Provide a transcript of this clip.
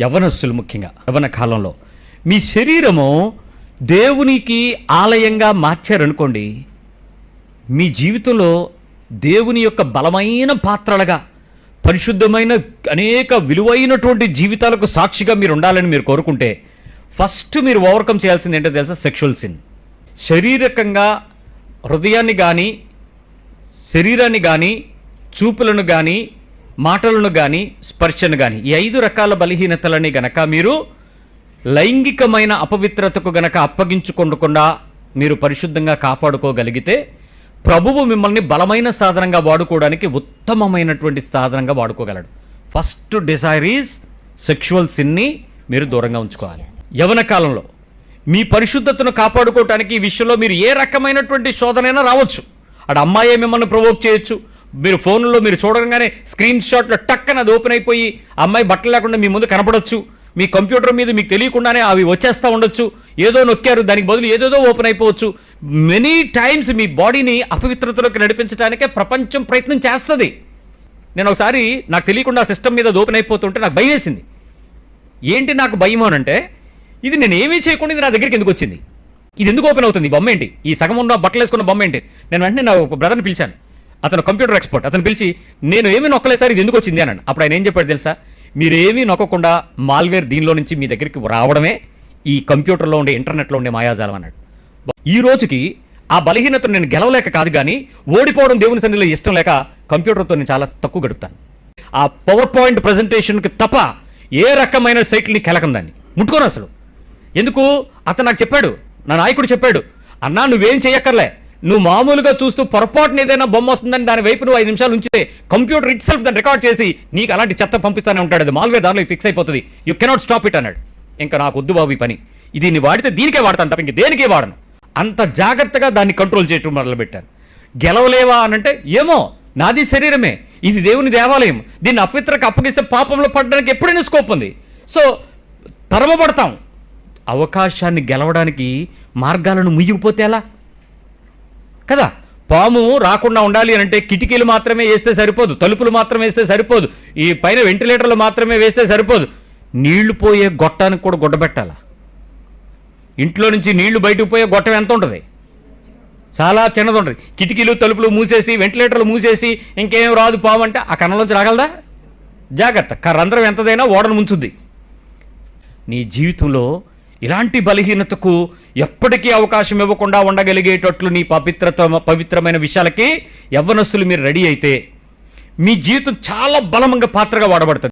యవనస్సులు ముఖ్యంగా యవన కాలంలో. మీ శరీరము దేవునికి ఆలయంగా మార్చారనుకోండి మీ జీవితంలో దేవుని యొక్క బలమైన పాత్రలుగా పరిశుద్ధమైన అనేక విలువైనటువంటి జీవితాలకు సాక్షిగా మీరు ఉండాలని మీరు కోరుకుంటే ఫస్ట్ మీరు ఓవర్కమ్ చేయాల్సింది ఏంటో తెలుసా? Sexual sin. శారీరకంగా హృదయాన్ని కానీ శరీరాన్ని కానీ చూపులను కానీ మాటలను కానీ స్పర్శను కానీ ఈ ఐదు రకాల బలహీనతలని గనక మీరు లైంగికమైన అపవిత్రతకు గనక అప్పగించుకోకుండా మీరు పరిశుద్ధంగా కాపాడుకోగలిగితే ప్రభువు మిమ్మల్ని బలమైన సాధనంగా వాడుకోవడానికి ఉత్తమమైనటువంటి సాధనంగా వాడుకోగలడు. ఫస్ట్ డిజైర్ ఈజ్ సెక్షువల్ సిన్ని మీరు దూరంగా ఉంచుకోవాలి. యవన కాలంలో మీ పరిశుద్ధతను కాపాడుకోవటానికి ఈ విషయంలో మీరు ఏ రకమైనటువంటి శోధనైనా రావచ్చు. అక్కడ అమ్మాయే మిమ్మల్ని ప్రొవోక్ చేయొచ్చు. మీరు ఫోన్లో మీరు చూడగానే స్క్రీన్ షాట్లో టక్కన అది ఓపెన్ అయిపోయి అమ్మాయి బట్టలు లేకుండా మీ ముందు కనపడొచ్చు. మీ కంప్యూటర్ మీద మీకు తెలియకుండానే అవి వచ్చేస్తూ ఉండొచ్చు. ఏదో నొక్కారు దానికి బదులు ఏదేదో ఓపెన్ అయిపోవచ్చు. మెనీ టైమ్స్ మీ బాడీని అపవిత్రతలోకి నడిపించడానికే ప్రపంచం ప్రయత్నం చేస్తుంది. నేను ఒకసారి నాకు తెలియకుండా సిస్టమ్ మీద ఓపెన్ అయిపోతుంటే నాకు భయం వేసింది. ఏంటి నాకు భయం అనంటే ఇది నేను ఏమీ చేయకుండా ఇది నా దగ్గరికి ఎందుకు వచ్చింది? ఇది ఎందుకు ఓపెన్ అవుతుంది? బొమ్మ ఏంటి? ఈ సగం ఉన్న బట్టలు వేసుకున్న బొమ్మ ఏంటి? నేను వెంటనే నా ఒక బ్రదర్ని పిలిచాను. అతను కంప్యూటర్ ఎక్స్పర్ట్ అతను పిలిచి నేను ఏమీ నొక్కలేసారి ఇది ఎందుకు వచ్చింది? అన్నాడు. అప్పుడు ఆయన ఏం చెప్పాడు తెలుసా? మీరేమీ నొక్కకుండా మాల్వేర్ దీనిలో నుంచి మీ దగ్గరికి రావడమే ఈ కంప్యూటర్లో ఉండే ఇంటర్నెట్లో ఉండే మాయాజాలం అన్నాడు. ఈ రోజుకి ఆ బలహీనతను నేను గెలవలేక కాదు కానీ ఓడిపోవడం దేవుని సన్నిధిలో ఇష్టం లేక కంప్యూటర్తో నేను చాలా తక్కువ గడుపుతాను. ఆ పవర్ పాయింట్ ప్రజెంటేషన్కి తప్ప ఏ రకమైన సైట్ని కెలకం దాన్ని. ముట్టుకోను అసలు. ఎందుకు? అతను నాకు చెప్పాడు నా నాయకుడు చెప్పాడు అన్నా నువ్వేం చేయక్కర్లే నువ్వు మామూలుగా చూస్తూ పొరపాటున ఏదైనా బొమ్మ వస్తుందని దాని వైపు నువ్వు ఐదు నిమిషాలు ఉంచితే కంప్యూటర్ ఇట్ సెల్ఫ్ దాన్ని రికార్డ్ చేసి నీకు అలాంటి చెత్త పంపిస్తానే ఉంటాడు. అది మాల్వే దానిలో ఫిక్స్ అయిపోతుంది. యూ కెనాట్ స్టాప్ ఇట్ అన్నాడు. ఇంకా నాకు వద్దు బాబు ఈ పని. దీన్ని వాడితే దీనికే వాడతాను తప్ప ఇంక దేనికే వాడను. అంత జాగ్రత్తగా దాన్ని కంట్రోల్ చేయటం మొదలుపెట్టాను. గెలవలేవా అనంటే ఏమో నాది శరీరమే. ఇది దేవుని దేవాలయం. దీన్ని అపవిత్రకు అప్పగిస్తే పాపంలో పడడానికి ఎప్పుడైనా స్కోప్ ఉంది. సో తరమబడతాం. అవకాశాన్ని గెలవడానికి మార్గాలను ముయ్యిపోతే ఎలా? కదా? పాము రాకుండా ఉండాలి అని అంటే కిటికీలు మాత్రమే వేస్తే సరిపోదు తలుపులు మాత్రమే వేస్తే సరిపోదు ఈ పైన వెంటిలేటర్లు మాత్రమే వేస్తే సరిపోదు. నీళ్ళు పోయే గొట్టానికి కూడా గుడ్డబెట్టాలా ఇంట్లో నుంచి నీళ్ళు బయటకు పోయే గొట్టం ఎంత ఉంటుంది? చాలా చిన్నది ఉంటుంది. కిటికీలు తలుపులు మూసేసి వెంటిలేటర్లు మూసేసి ఇంకేం రాదు పాము అంటే ఆ కన్నంలోంచి రాగలదా? జాగ్రత్త. కర్రంధ్రం ఎంతదైనా ఓడను ముంచుద్ది. నీ జీవితంలో ఇలాంటి బలహీనతకు ఎప్పటికీ అవకాశం ఇవ్వకుండా ఉండగలిగేటట్లు నీ పవిత్రత పవిత్రమైన విషయాలకి యవ్వనస్తులు మీరు రెడీ అయితే మీ జీవితం చాలా బలమంగా పాత్రగా వాడబడుతుంది.